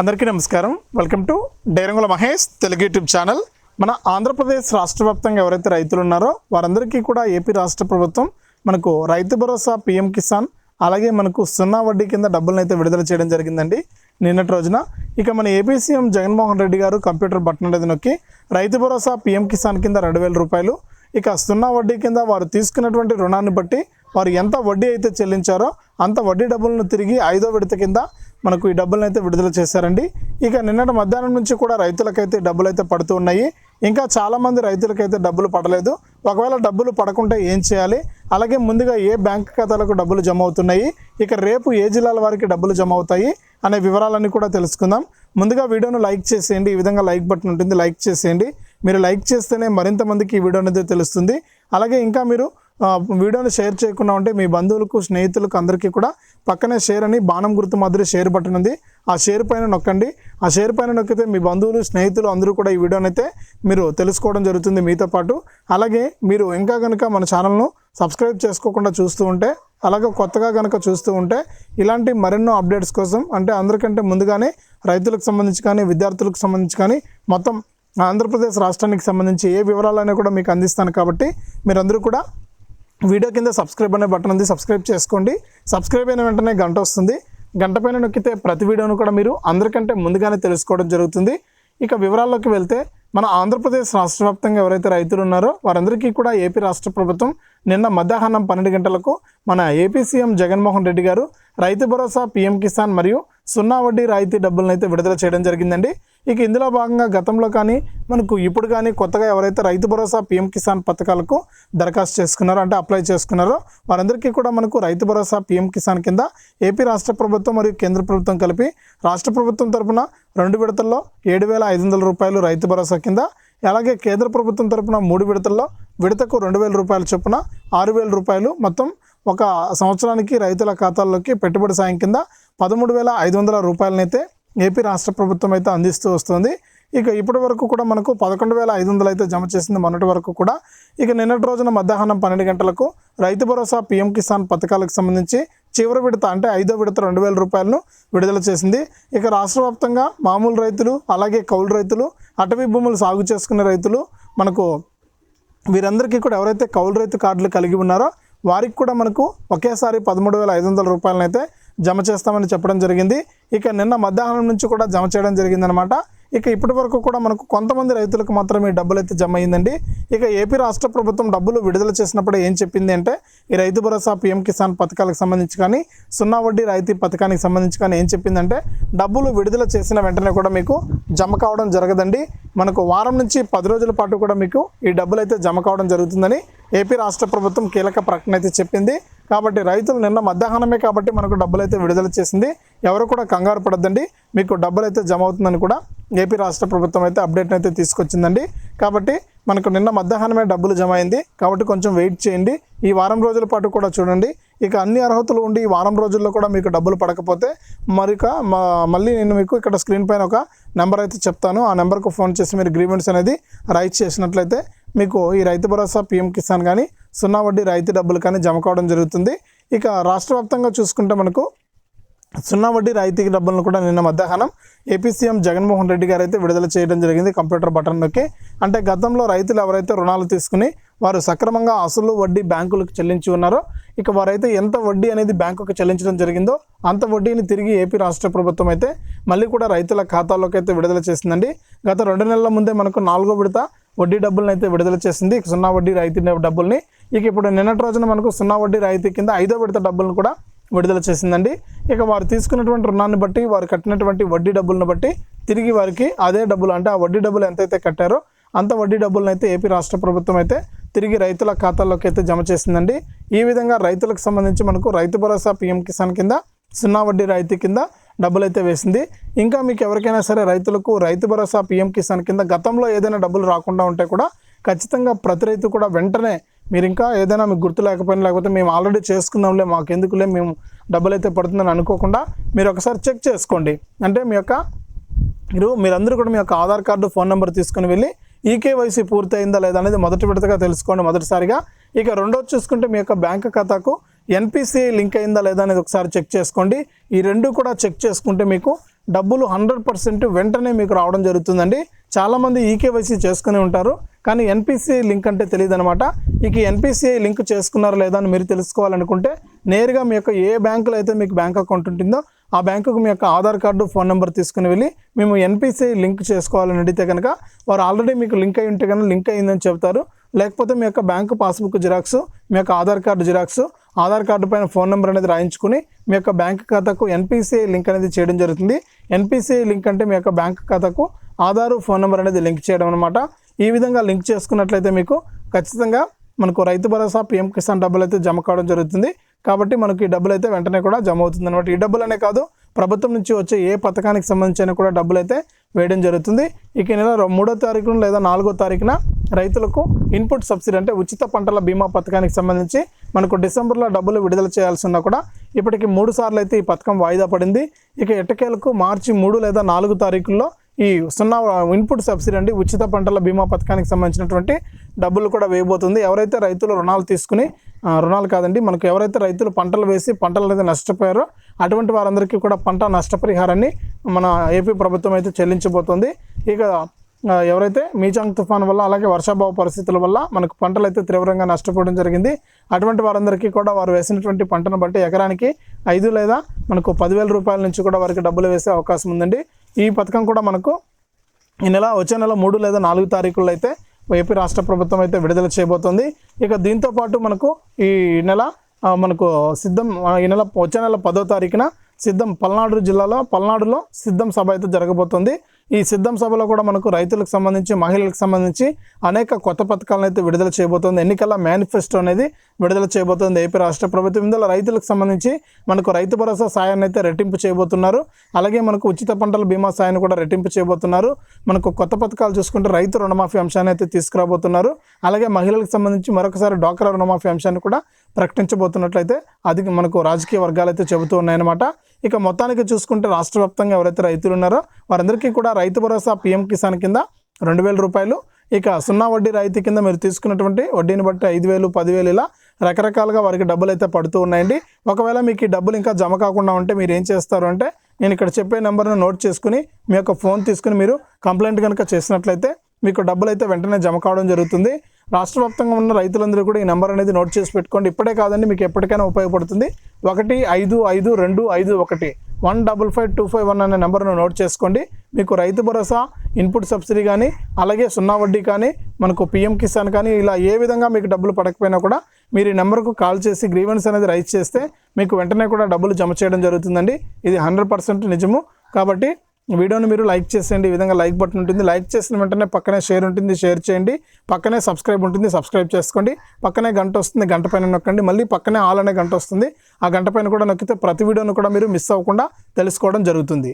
అందరికీ నమస్కారం. Welcome to Dairangula Mahesh Telugu YouTube channel. మన ఆంధ్రప్రదేశ్ రాష్ట్ర వ్యాప్తంగా ఎవరైతే రైతులు ఉన్నారో వారందరికీ కూడా ఏపీ రాష్ట్ర ప్రభుత్వం మనకు రైతు భరోసా పిఎం కిసాన్ అలాగే మనకు సున్నా వడ్డీ కింద డబ్బులను అయితే విడుదల చేయడం జరిగిందండి నిన్నటి రోజున. ఇక మన ఏపీ సీఎం జగన్మోహన్ రెడ్డి గారు కంప్యూటర్ బటన్ అనేది నొక్కి రైతు భరోసా పిఎం కిసాన్ కింద రెండు వేల రూపాయలు ఇక సున్నా వడ్డీ కింద వారు తీసుకున్నటువంటి రుణాన్ని బట్టి వారు ఎంత వడ్డీ అయితే చెల్లించారో అంత వడ్డీ డబ్బులను తిరిగి ఐదో విడత కింద మనకు ఈ డబ్బులను అయితే విడుదల చేశారండి. ఇక నిన్నటి మధ్యాహ్నం నుంచి కూడా రైతులకైతే డబ్బులు అయితే పడుతూ ఉన్నాయి. ఇంకా చాలామంది రైతులకైతే డబ్బులు పడలేదు. ఒకవేళ డబ్బులు పడకుంటే ఏం చేయాలి? అలాగే ముందుగా ఏ బ్యాంక్ ఖాతాలకు డబ్బులు జమ అవుతున్నాయి? ఇక రేపు ఏ జిల్లాల వారికి డబ్బులు జమ అవుతాయి? అనే వివరాలన్నీ కూడా తెలుసుకుందాం. ముందుగా వీడియోను లైక్ చేసేయండి. ఈ విధంగా లైక్ బటన్ ఉంటుంది. లైక్ చేసేయండి. మీరు లైక్ చేస్తేనే మరింత మందికి ఈ వీడియో అనేది తెలుస్తుంది. అలాగే ఇంకా మీరు వీడియోని షేర్ చేయకుండా ఉంటే మీ బంధువులకు స్నేహితులకు అందరికీ కూడా పక్కనే షేర్ అని బాణం గుర్తు మాదిరి షేర్ బటన్ ఉంది. ఆ షేర్ పైన నొక్కండి. ఆ షేర్ పైన నొక్కితే మీ బంధువులు స్నేహితులు అందరూ కూడా ఈ వీడియోని అయితే మీరు తెలుసుకోవడం జరుగుతుంది మీతో పాటు. అలాగే మీరు ఇంకా కనుక మన ఛానల్ను సబ్స్క్రైబ్ చేసుకోకుండా చూస్తూ ఉంటే అలాగే కొత్తగా కనుక చూస్తూ ఉంటే ఇలాంటి మరెన్నో అప్డేట్స్ కోసం అంటే అందరికంటే ముందుగానే రైతులకు సంబంధించి కానీ విద్యార్థులకు సంబంధించి కానీ మొత్తం ఆంధ్రప్రదేశ్ రాష్ట్రానికి సంబంధించి ఏ వివరాలైనా కూడా మీకు అందిస్తాను కాబట్టి మీరందరూ కూడా వీడియో కింద సబ్స్క్రైబ్ అనే బటన్ ఉంది సబ్స్క్రైబ్ చేసుకోండి. సబ్స్క్రైబ్ అయిన వెంటనే గంట వస్తుంది. గంట పైన నొక్కితే ప్రతి వీడియోను కూడా మీరు అందరికంటే ముందుగానే తెలుసుకోవడం జరుగుతుంది. ఇక వివరాల్లోకి వెళ్తే మన ఆంధ్రప్రదేశ్ రాష్ట్ర వ్యాప్తంగా ఎవరైతే రైతులు ఉన్నారో వారందరికీ కూడా ఏపీ రాష్ట్ర ప్రభుత్వం నిన్న మధ్యాహ్నం పన్నెండు గంటలకు మన ఏపీ సీఎం జగన్మోహన్ రెడ్డి గారు రైతు భరోసా పీఎం కిసాన్ మరియు సున్నా వడ్డీ రాయితీ డబ్బులను అయితే విడుదల చేయడం జరిగిందండి. ఇక ఇందులో భాగంగా గతంలో కానీ మనకు ఇప్పుడు కానీ కొత్తగా ఎవరైతే రైతు భరోసా పీఎం కిసాన్ పథకాలకు దరఖాస్తు చేసుకున్నారో అంటే అప్లై చేసుకున్నారో వారందరికీ కూడా మనకు రైతు భరోసా పీఎం కిసాన్ కింద ఏపీ రాష్ట్ర ప్రభుత్వం మరియు కేంద్ర ప్రభుత్వం కలిపి రాష్ట్ర ప్రభుత్వం తరపున రెండు విడతల్లో ఏడు వేల ఐదు వందల రూపాయలు రైతు భరోసా కింద అలాగే కేంద్ర ప్రభుత్వం తరపున మూడు విడతల్లో విడతకు రెండు వేల రూపాయల చొప్పున ఆరు వేల రూపాయలు మొత్తం ఒక సంవత్సరానికి రైతుల ఖాతాల్లోకి పెట్టుబడి సాయం కింద పదమూడు వేల ఐదు వందల రూపాయలనైతే ఏపీ రాష్ట్ర ప్రభుత్వం అయితే అందిస్తూ వస్తుంది. ఇక ఇప్పటి వరకు కూడా మనకు పదకొండు వేల ఐదు వందలు అయితే జమ చేసింది మొన్నటి వరకు కూడా. ఇక నిన్నటి రోజున మధ్యాహ్నం పన్నెండు గంటలకు రైతు భరోసా పీఎం కిసాన్ పథకాలకు సంబంధించి చివరి విడత అంటే ఐదో విడత రెండు వేల రూపాయలను విడుదల చేసింది. ఇక రాష్ట్ర వ్యాప్తంగా మామూలు రైతులు అలాగే కౌలు రైతులు అటవీ భూములు సాగు చేసుకునే రైతులు మనకు వీరందరికీ కూడా ఎవరైతే కౌలు రైతు కార్డులు కలిగి ఉన్నారో వారికి కూడా మనకు ఒకేసారి పదమూడు వేల ఐదు వందల రూపాయలను అయితే జమ చేస్తామని చెప్పడం జరిగింది. ఇక నిన్న మధ్యాహ్నం నుంచి కూడా జమ చేయడం జరిగిందనమాట ఇక ఇప్పటి వరకు కూడా మనకు కొంతమంది రైతులకు మాత్రమే ఈ డబ్బులు అయితే జమ అయిందండి. ఇక ఏపీ రాష్ట్ర ప్రభుత్వం డబ్బులు విడుదల చేసినప్పుడు ఏం చెప్పింది అంటే ఈ రైతు భరోసా పీఎం కిసాన్ పథకాలకు సంబంధించి కానీ సున్నా వడ్డీ రాయితీ పథకానికి సంబంధించి కానీ ఏం చెప్పిందంటే డబ్బులు విడుదల చేసిన వెంటనే కూడా మీకు జమ కావడం జరగదండి. మనకు వారం నుంచి పది రోజుల పాటు కూడా మీకు ఈ డబ్బులు అయితే జమ కావడం జరుగుతుందని ఏపీ రాష్ట్ర ప్రభుత్వం కీలక ప్రకటన అయితే చెప్పింది. కాబట్టి రైతులు నిన్న మధ్యాహ్నమే కాబట్టి మనకు డబ్బులు అయితే విడుదల చేసింది. ఎవరు కూడా కంగారు పడద్దండి. మీకు డబ్బులు అయితే జమ అవుతుందని కూడా ఏపీ రాష్ట్ర ప్రభుత్వం అయితే అప్డేట్ అయితే తీసుకొచ్చిందండి. కాబట్టి మనకు నిన్న మధ్యాహ్నమే డబ్బులు జమ అయింది. కాబట్టి కొంచెం వెయిట్ చేయండి. ఈ వారం రోజుల పాటు కూడా చూడండి. ఇక అన్ని అర్హతలు ఉండి ఈ వారం రోజుల్లో కూడా మీకు డబ్బులు పడకపోతే మరిక మ- మళ్ళీ నేను మీకు ఇక్కడ స్క్రీన్ పైన ఒక నెంబర్ అయితే చెప్తాను. ఆ నెంబర్కు ఫోన్ చేసి మీరు గ్రీవెంట్స్ అనేది రైట్ చేసినట్లయితే మీకు ఈ రైతు భరోసా పీఎం కిసాన్ కానీ సున్నా వడ్డీ రైతు డబ్బులు కానీ జమ కావడం జరుగుతుంది. ఇక రాష్ట్ర వ్యాప్తంగా చూసుకుంటే మనకు సున్నా వడ్డీ రాయితీ డబ్బులను కూడా నిన్న మధ్యాహ్నం ఏపీ సీఎం జగన్మోహన్ రెడ్డి గారు అయితే విడుదల చేయడం జరిగింది కంప్యూటర్ బటన్ నొక్కి అంటే గతంలో రైతులు ఎవరైతే రుణాలు తీసుకుని వారు సక్రమంగా అసలు వడ్డీ బ్యాంకులకు చెల్లించి ఉన్నారో ఇక వారైతే ఎంత వడ్డీ అనేది బ్యాంకుకు చెల్లించడం జరిగిందో అంత వడ్డీని తిరిగి ఏపీ రాష్ట్ర ప్రభుత్వం అయితే మళ్ళీ కూడా రైతుల ఖాతాలోకి అయితే విడుదల చేసిందండి. గత రెండు నెలల ముందే మనకు నాలుగో విడత వడ్డీ డబ్బులను అయితే విడుదల చేసింది. సున్నా వడ్డీ రాయితీ డబ్బుల్ని ఇక ఇప్పుడు నిన్నటి రోజున మనకు సున్నా వడ్డీ రాయితీ కింద ఐదో విడత డబ్బులను కూడా విడుదల చేసిందండి. ఇక వారు తీసుకున్నటువంటి రుణాన్ని బట్టి వారు కట్టినటువంటి వడ్డీ డబ్బులను బట్టి తిరిగి వారికి అదే డబ్బులు అంటే ఆ వడ్డీ డబ్బులు ఎంతైతే కట్టారో అంత వడ్డీ డబ్బులను అయితే ఏపీ రాష్ట్ర ప్రభుత్వం అయితే తిరిగి రైతుల ఖాతాల్లోకి అయితే జమ చేసిందండి. ఈ విధంగా రైతులకు సంబంధించి మనకు రైతు భరోసా పీఎం కిసాన్ కింద సున్నా వడ్డీ రాయితీ కింద డబ్బులు అయితే వేసింది. ఇంకా మీకు ఎవరికైనా సరే రైతులకు రైతు భరోసా పీఎం కిసాన్ కింద గతంలో ఏదైనా డబ్బులు రాకుండా ఉంటే కూడా ఖచ్చితంగా ప్రతి రైతు కూడా వెంటనే మీరు ఇంకా ఏదైనా మీకు గుర్తు లేకపోయినా లేకపోతే మేము ఆల్రెడీ చేసుకుందాంలే మాకు ఎందుకులే మేము డబ్బులు అయితే పడుతుందని అనుకోకుండా మీరు ఒకసారి చెక్ చేసుకోండి. అంటే మీ యొక్క మీరు మీరందరూ కూడా మీ యొక్క ఆధార్ కార్డు ఫోన్ నెంబర్ తీసుకుని వెళ్ళి ఈకేవైసీ పూర్తయిందా లేదా అనేది మొదటి విడతగా తెలుసుకోండి మొదటిసారిగా. ఇక రెండోది చూసుకుంటే మీ యొక్క బ్యాంక్ ఖాతాకు ఎన్పిసి లింక్ అయిందా లేదా అనేది ఒకసారి చెక్ చేసుకోండి. ఈ రెండు కూడా చెక్ చేసుకుంటే మీకు డబ్బులు హండ్రెడ్ పర్సెంట్ వెంటనే మీకు రావడం జరుగుతుందండి. చాలామంది ఈకేవైసీ చేసుకుని ఉంటారు. కానీ ఎన్పిసిఐ లింక్ అంటే తెలియదు అనమాట ఇక ఎన్పిసిఐ లింక్ చేసుకున్నారా లేదా అని మీరు తెలుసుకోవాలనుకుంటే నేరుగా మీ యొక్క ఏ బ్యాంకులో అయితే మీకు బ్యాంక్ అకౌంట్ ఉంటుందో ఆ బ్యాంకుకు మీ యొక్క ఆధార్ కార్డు ఫోన్ నెంబర్ తీసుకుని వెళ్ళి మేము ఎన్పిసిఐ లింక్ చేసుకోవాలని అడిగితే కనుక వారు ఆల్రెడీ మీకు లింక్ అయి ఉంటే కనుక లింక్ అయిందని చెప్తారు లేకపోతే మీ యొక్క బ్యాంకు పాస్బుక్ జిరాక్స్ మీ యొక్క Aadhaar card xerox Aadhaar card పైన ఫోన్ నెంబర్ అనేది రాయించుకుని మీ యొక్క బ్యాంక్ ఖాతాకు ఎన్పిసిఐ లింక్ అనేది చేయడం జరుగుతుంది. ఎన్పిసిఐ లింక్ అంటే మీ యొక్క బ్యాంక్ ఖాతాకు ఆధారు ఫోన్ నెంబర్ అనేది లింక్ చేయడం అనమాట ఈ విధంగా లింక్ చేసుకున్నట్లయితే మీకు ఖచ్చితంగా మనకు రైతు భరోసా పిఎం కిసాన్ డబ్బులు అయితే జమ కావడం జరుగుతుంది. కాబట్టి మనకు ఈ డబ్బులు అయితే వెంటనే కూడా జమ అవుతుంది అనమాట ఈ డబ్బులనే కాదు ప్రభుత్వం నుంచి వచ్చే ఏ పథకానికి సంబంధించిన కూడా డబ్బులు అయితే వేయడం జరుగుతుంది. ఇక నెల మూడో తారీఖున లేదా నాలుగో తారీఖున రైతులకు ఇన్పుట్ సబ్సిడీ అంటే ఉచిత పంటల బీమా పథకానికి సంబంధించి మనకు డిసెంబర్లో డబ్బులు విడుదల చేయాల్సి ఉన్నా కూడా ఇప్పటికి మూడు సార్లు అయితే ఈ పథకం వాయిదా పడింది. ఇక ఎట్టకేలకు మార్చి మూడు లేదా నాలుగు తారీఖుల్లో ఈ సున్నా ఇన్పుట్ సబ్సిడీ అండి ఉచిత పంటల బీమా పథకానికి సంబంధించినటువంటి డబ్బులు కూడా వేయబోతుంది. ఎవరైతే రైతులు రుణాలు తీసుకుని రుణాలు కాదండి మనకు ఎవరైతే రైతులు పంటలు వేసి పంటలు అనేది నష్టపోయారో అటువంటి వారందరికీ కూడా పంట నష్టపరిహారాన్ని మన ఏపీ ప్రభుత్వం అయితే చెల్లించబోతుంది. ఇక ఎవరైతే మీచాంగ్ తుఫాన్ వల్ల అలాగే వర్షాభావ పరిస్థితుల వల్ల మనకు పంటలు అయితే తీవ్రంగా నష్టపోవడం జరిగింది. అటువంటి వారందరికీ కూడా వారు వేసినటువంటి పంటను బట్టి ఎకరానికి ఐదు లేదా మనకు పదివేల రూపాయల నుంచి కూడా వారికి డబ్బులు వేసే అవకాశం ఉందండి. ఈ పథకం కూడా మనకు ఈ నెల వచ్చే నెల మూడు లేదా నాలుగు తారీఖుల్లో అయితే ఏపీ రాష్ట్ర ప్రభుత్వం అయితే విడుదల చేయబోతోంది. ఇక దీంతో పాటు మనకు ఈ నెల మనకు సిద్ధం ఈ నెల వచ్చే నెల పదో తారీఖున సిద్ధం పల్నాడు జిల్లాలో పల్నాడులో సిద్ధం సభ అయితే జరగబోతుంది. ఈ సిద్ధం సభలో కూడా మనకు రైతులకు సంబంధించి మహిళలకు సంబంధించి అనేక కొత్త పథకాలను అయితే విడుదల చేయబోతోంది. ఎన్నికల మేనిఫెస్టో అనేది విడుదల చేయబోతోంది ఏపీ రాష్ట్ర ప్రభుత్వం. ఇందులో రైతులకు సంబంధించి మనకు రైతు భరోసా సాయాన్ని అయితే రెట్టింపు చేయబోతున్నారు. అలాగే మనకు ఉచిత పంటల బీమా సాయాన్ని కూడా రెట్టింపు చేయబోతున్నారు. మనకు కొత్త పథకాలు చూసుకుంటే రైతు రుణమాఫీ అంశాన్ని అయితే తీసుకురాబోతున్నారు. అలాగే మహిళలకు సంబంధించి మరొకసారి డ్వాక్రా రుణమాఫీ అంశాన్ని కూడా ప్రకటించబోతున్నట్లయితే అది మనకు రాజకీయ వర్గాలు అయితే చెబుతూ ఉన్నాయన్నమాట. ఇక మొత్తానికి చూసుకుంటే రాష్ట్ర వ్యాప్తంగా ఎవరైతే రైతులు ఉన్నారో వారందరికీ కూడా రైతు భరోసా పీఎం కిసాన్ కింద రెండు వేల రూపాయలు. ఇక సున్నా వడ్డీ రాయితీ కింద మీరు తీసుకున్నటువంటి వడ్డీని బట్టి ఐదు వేలు పదివేలు ఇలా రకరకాలుగా వారికి డబ్బులు అయితే పడుతూ ఉన్నాయండి. ఒకవేళ మీకు ఈ డబ్బులు ఇంకా జమ కాకుండా ఉంటే మీరు ఏం చేస్తారు అంటే నేను ఇక్కడ చెప్పే నెంబర్ను నోట్ చేసుకుని మీ యొక్క ఫోన్ తీసుకుని మీరు కంప్లైంట్ కనుక చేసినట్లయితే మీకు డబ్బులు అయితే వెంటనే జమ కావడం జరుగుతుంది. రాష్ట్ర వ్యాప్తంగా ఉన్న రైతులందరూ కూడా ఈ నెంబర్ అనేది నోట్ చేసి పెట్టుకోండి. ఇప్పుడే కాదండి మీకు ఎప్పటికైనా ఉపయోగపడుతుంది. ఒకటి ఐదు ఐదు రెండు ఐదు ఒకటి. One double five two five one అనే నెంబర్ను నోట్ చేసుకోండి. మీకు రైతు భరోసా ఇన్పుట్ సబ్సిడీ కానీ అలాగే సున్నా వడ్డీ కానీ మనకు పిఎం కిసాన్ కానీ ఇలా ఏ విధంగా మీకు డబ్బులు పడకపోయినా కూడా మీరు ఈ నెంబర్కు కాల్ చేసి గ్రీవెన్స్ అనేది రైజ్ చేస్తే మీకు వెంటనే కూడా డబ్బులు జమ చేయడం జరుగుతుందండి. ఇది హండ్రెడ్ పర్సెంట్ నిజము. కాబట్టి వీడియోని మీరు లైక్ చేసేయండి ఈ విధంగా లైక్ బటన్ ఉంటుంది. లైక్ చేసిన వెంటనే పక్కనే షేర్ ఉంటుంది షేర్ చేయండి. పక్కనే సబ్స్క్రైబ్ ఉంటుంది సబ్స్క్రైబ్ చేసుకోండి. పక్కనే గంట వస్తుంది గంట పైన నొక్కండి. మళ్ళీ పక్కనే ఆల్ అనే గంట వస్తుంది. ఆ గంట పైన కూడా నొక్కితే ప్రతి వీడియోను కూడా మీరు మిస్ అవ్వకుండా తెలుసుకోవడం జరుగుతుంది.